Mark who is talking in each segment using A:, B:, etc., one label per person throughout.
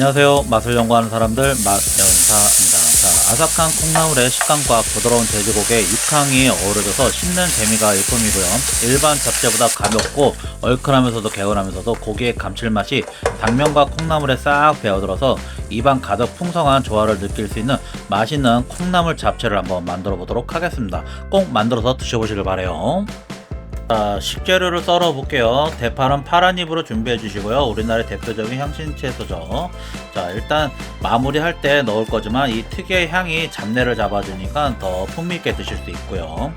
A: 안녕하세요. 맛을 연구하는 사람들 맛연사입니다. 자, 아삭한 콩나물의 식감과 부드러운 돼지고기의 육향이 어우러져서 씹는 재미가 일품이고요. 일반 잡채보다 가볍고 얼큰하면서도 개운하면서도 고기의 감칠맛이 당면과 콩나물에 싹 배어들어서 입안 가득 풍성한 조화를 느낄 수 있는 맛있는 콩나물 잡채를 한번 만들어 보도록 하겠습니다. 꼭 만들어서 드셔보시길 바래요. 자, 식재료를 썰어 볼게요. 대파는 파란 잎으로 준비해 주시고요. 우리나라의 대표적인 향신 채소죠. 자, 일단 마무리할 때 넣을 거지만 이 특유의 향이 잡내를 잡아주니까 더 풍미있게 드실 수 있고요.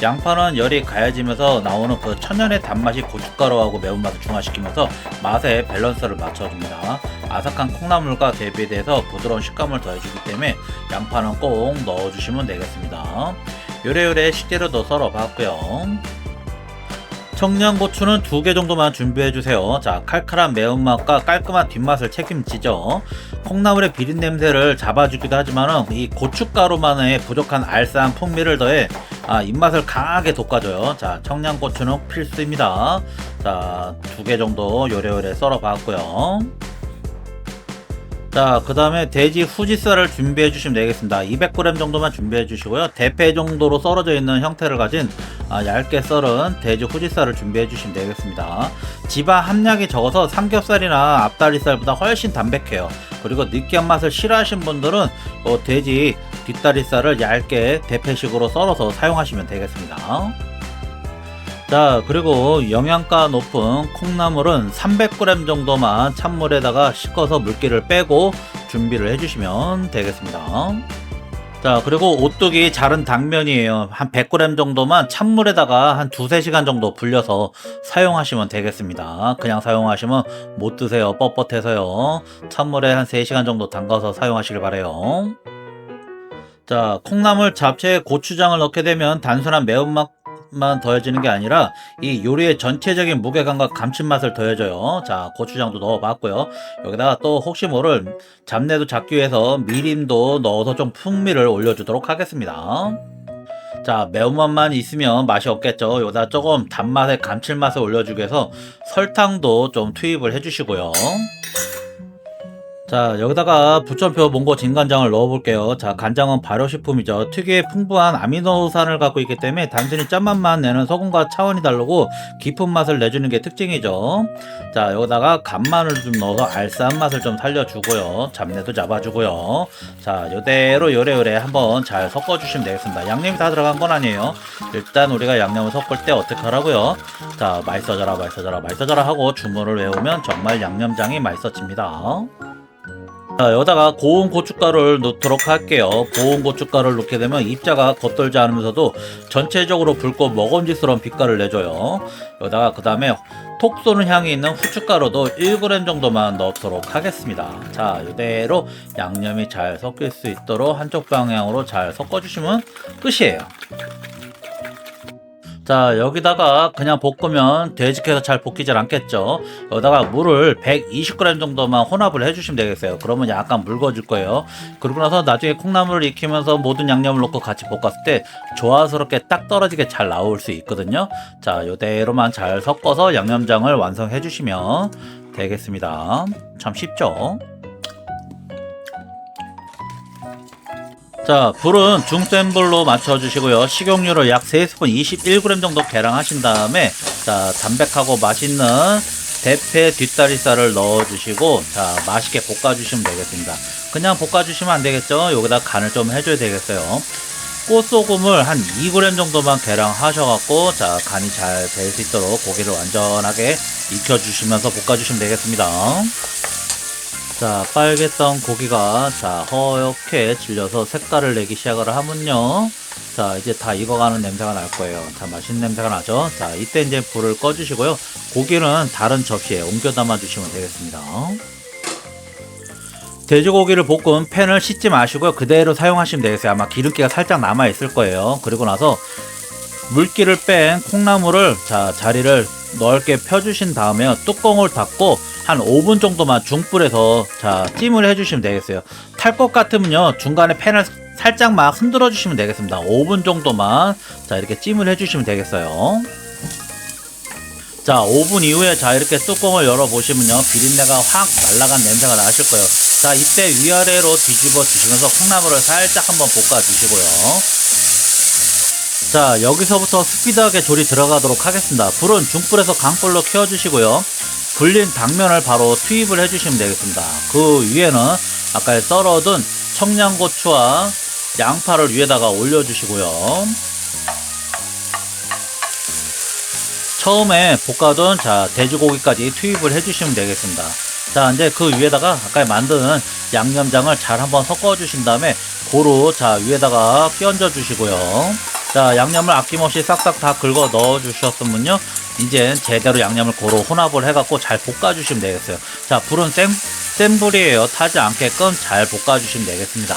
A: 양파는 열이 가해지면서 나오는 그 천연의 단맛이 고춧가루하고 매운맛을 중화시키면서 맛의 밸런스를 맞춰줍니다. 아삭한 콩나물과 대비돼서 부드러운 식감을 더해주기 때문에 양파는 꼭 넣어주시면 되겠습니다. 요래요래 식재료도 썰어 봤고요. 청양고추는 두 개 정도만 준비해 주세요. 자, 칼칼한 매운맛과 깔끔한 뒷맛을 책임지죠. 콩나물의 비린 냄새를 잡아주기도 하지만 이 고춧가루만의 부족한 알싸한 풍미를 더해 아, 입맛을 강하게 돋궈줘요. 자, 청양고추는 필수입니다. 자, 두 개 정도 요래요래 썰어 봤고요. 자, 그 다음에 돼지 후지살을 준비해 주시면 되겠습니다. 200g 정도만 준비해 주시고요. 대패 정도로 썰어져 있는 형태를 가진 아, 얇게 썰은 돼지 후지살을 준비해 주시면 되겠습니다. 지방 함량이 적어서 삼겹살이나 앞다리살보다 훨씬 담백해요. 그리고 느끼한 맛을 싫어하시는 분들은 어, 돼지 뒷다리살을 얇게 대패식으로 썰어서 사용하시면 되겠습니다. 자 그리고 영양가 높은 콩나물은 300g 정도만 찬물에다가 씻어서 물기를 빼고 준비를 해주시면 되겠습니다. 자 그리고 오뚜기 자른 당면이에요. 한 100g 정도만 찬물에다가 한 두세 시간 정도 불려서 사용하시면 되겠습니다. 그냥 사용하시면 못 드세요. 뻣뻣해서요. 찬물에 한 3시간 정도 담가서 사용하시길 바래요. 자 콩나물 잡채에 고추장을 넣게 되면 단순한 매운맛 만 더해지는 게 아니라 이 요리의 전체적인 무게감과 감칠맛을 더해줘요. 자, 고추장도 넣어봤고요. 여기다가 또 혹시 모를 잡내도 잡기 위해서 미림도 넣어서 좀 풍미를 올려주도록 하겠습니다. 자, 매운맛만 있으면 맛이 없겠죠. 여기다 조금 단맛에 감칠맛을 올려주기 위해서 설탕도 좀 투입을 해주시고요. 자 여기다가 부천표 몽고 진간장을 넣어볼게요. 자 간장은 발효식품이죠. 특유의 풍부한 아미노산을 갖고 있기 때문에 단순히 짠맛만 내는 소금과 차원이 다르고 깊은 맛을 내주는 게 특징이죠. 자 여기다가 간마늘 좀 넣어서 알싸한 맛을 좀 살려주고요. 잡내도 잡아주고요. 자 요대로 요래요래 한번 잘 섞어주시면 되겠습니다. 양념이 다 들어간 건 아니에요. 일단 우리가 양념을 섞을 때 어떻게 하라고요? 자 맛있어져라 맛있어져라 맛있어져라 하고 주문을 외우면 정말 양념장이 맛있어집니다 자, 여기다가 고운 고춧가루를 넣도록 할게요. 고운 고춧가루를 넣게 되면 입자가 겉돌지 않으면서도 전체적으로 붉고 먹음직스러운 빛깔을 내줘요. 여기다가 그 다음에 톡 쏘는 향이 있는 후춧가루도 1g 정도만 넣도록 하겠습니다. 자, 이대로 양념이 잘 섞일 수 있도록 한쪽 방향으로 잘 섞어주시면 끝이에요. 자 여기다가 그냥 볶으면 돼지캐서 잘 볶이질 않겠죠? 여기다가 물을 120g 정도만 혼합을 해주시면 되겠어요. 그러면 약간 묽어질 거예요. 그리고 나서 나중에 콩나물을 익히면서 모든 양념을 넣고 같이 볶았을 때 조화스럽게 딱 떨어지게 잘 나올 수 있거든요. 자 이대로만 잘 섞어서 양념장을 완성해 주시면 되겠습니다. 참 쉽죠 자, 불은 중센 불로 맞춰주시고요. 식용유를 약 3스푼 21g 정도 계량하신 다음에 자, 담백하고 맛있는 대패 뒷다리살을 넣어주시고 자, 맛있게 볶아주시면 되겠습니다. 그냥 볶아주시면 안 되겠죠? 여기다 간을 좀 해줘야 되겠어요. 꽃소금을 한 2g 정도만 계량하셔갖고 자 간이 잘 될 수 있도록 고기를 완전하게 익혀주시면서 볶아주시면 되겠습니다. 자 빨갰던 고기가 자 허옇게 질려서 색깔을 내기 시작을 하면요. 자 이제 다 익어가는 냄새가 날 거예요. 자 맛있는 냄새가 나죠? 자 이때 이제 불을 꺼 주시고요. 고기는 다른 접시에 옮겨 담아 주시면 되겠습니다. 돼지고기를 볶은 팬을 씻지 마시고요. 그대로 사용하시면 되겠어요. 아마 기름기가 살짝 남아 있을 거예요. 그리고 나서 물기를 뺀 콩나물을 자 자리를 넓게 펴주신 다음에 뚜껑을 닫고 한 5분 정도만 중불에서 자 찜을 해주시면 되겠어요. 탈 것 같으면요 중간에 팬을 살짝 막 흔들어 주시면 되겠습니다. 5분 정도만 자 이렇게 찜을 해주시면 되겠어요. 자 5분 이후에 자 이렇게 뚜껑을 열어 보시면요 비린내가 확 날라간 냄새가 나실 거예요. 자, 이때 위아래로 뒤집어 주시면서 콩나물을 살짝 한번 볶아 주시고요. 자, 여기서부터 스피드하게 조리 들어가도록 하겠습니다. 불은 중불에서 강불로 키워주시고요. 불린 당면을 바로 투입을 해주시면 되겠습니다. 그 위에는 아까 썰어둔 청양고추와 양파를 위에다가 올려주시고요. 처음에 볶아둔 자 돼지고기까지 투입을 해주시면 되겠습니다. 자 이제 그 위에다가 아까 만든 양념장을 잘 한번 섞어 주신 다음에 고루 자 위에다가 끼얹어 주시고요. 자 양념을 아낌없이 싹싹 다 긁어 넣어 주셨으면요 이제 제대로 양념을 고루 혼합을 해갖고 잘 볶아주시면 되겠어요. 자 불은 센, 센 불이에요. 타지 않게끔 잘 볶아주시면 되겠습니다.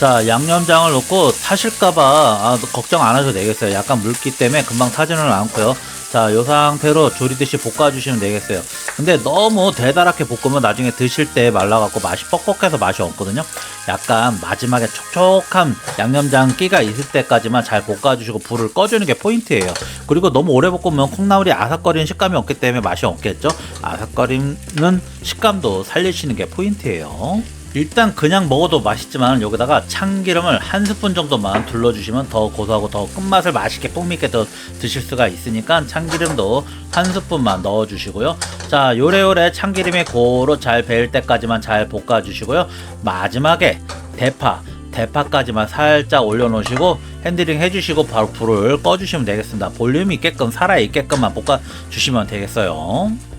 A: 자 양념장을 넣고 타실까봐 아, 걱정 안 하셔도 되겠어요 약간 물기 때문에 금방 타지는 않고요 자이 상태로 조리듯이 볶아주시면 되겠어요. 근데 너무 대다랗게 볶으면 나중에 드실 때 말라갖고 맛이 뻑뻑해서 맛이 없거든요. 약간 마지막에 촉촉한 양념장 끼가 있을 때까지만 잘 볶아주시고 불을 꺼주는 게 포인트예요. 그리고 너무 오래 볶으면 콩나물이 아삭거리는 식감이 없기 때문에 맛이 없겠죠? 아삭거리는 식감도 살리시는 게 포인트예요 일단 그냥 먹어도 맛있지만 여기다가 참기름을 한 스푼 정도만 둘러주시면 더 고소하고 더 끝맛을 맛있게 뽕있게 더 드실 수가 있으니까 참기름도 한 스푼만 넣어주시고요. 자 요래요래 참기름이 고루 잘 배일 때까지만 잘 볶아주시고요. 마지막에 대파 대파까지만 살짝 올려놓으시고 핸들링 해주시고 바로 불을 꺼주시면 되겠습니다. 볼륨이 있게끔 살아있게끔만 볶아주시면 되겠어요.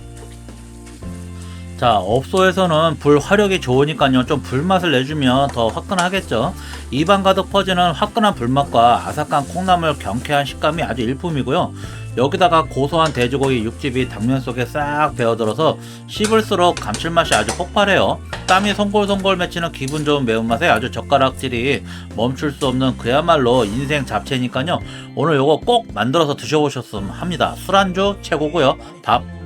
A: 자, 업소에서는 불 화력이 좋으니까요. 좀 불맛을 내주면 더 화끈하겠죠. 입안 가득 퍼지는 화끈한 불맛과 아삭한 콩나물 경쾌한 식감이 아주 일품이고요. 여기다가 고소한 돼지고기 육즙이 당면 속에 싹 배어들어서 씹을수록 감칠맛이 아주 폭발해요. 땀이 송골송골 맺히는 기분 좋은 매운맛에 아주 젓가락질이 멈출 수 없는 그야말로 인생 잡채니까요. 오늘 요거 꼭 만들어서 드셔보셨으면 합니다. 술안주 최고고요. 밥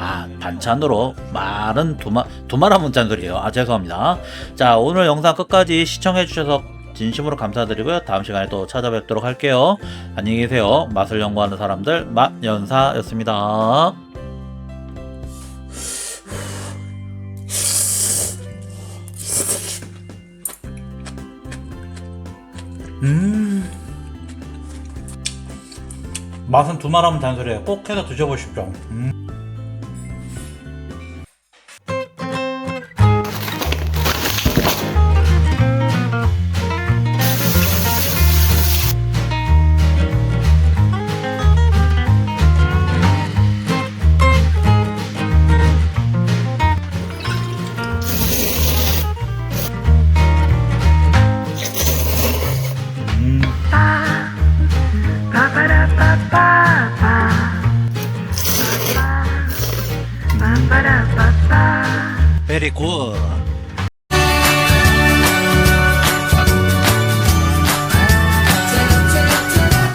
A: 아 반찬으로 말은 두말 두말하면 잔소리예요. 아 죄송합니다. 자 오늘 영상 끝까지 시청해 주셔서 진심으로 감사드리고요. 다음 시간에 또 찾아뵙도록 할게요. 안녕히 계세요. 맛을 연구하는 사람들 맛연사였습니다. 음 맛은 두말하면 잔소리예요. 꼭 해서 드셔보십시오. 음. 음. Jericó.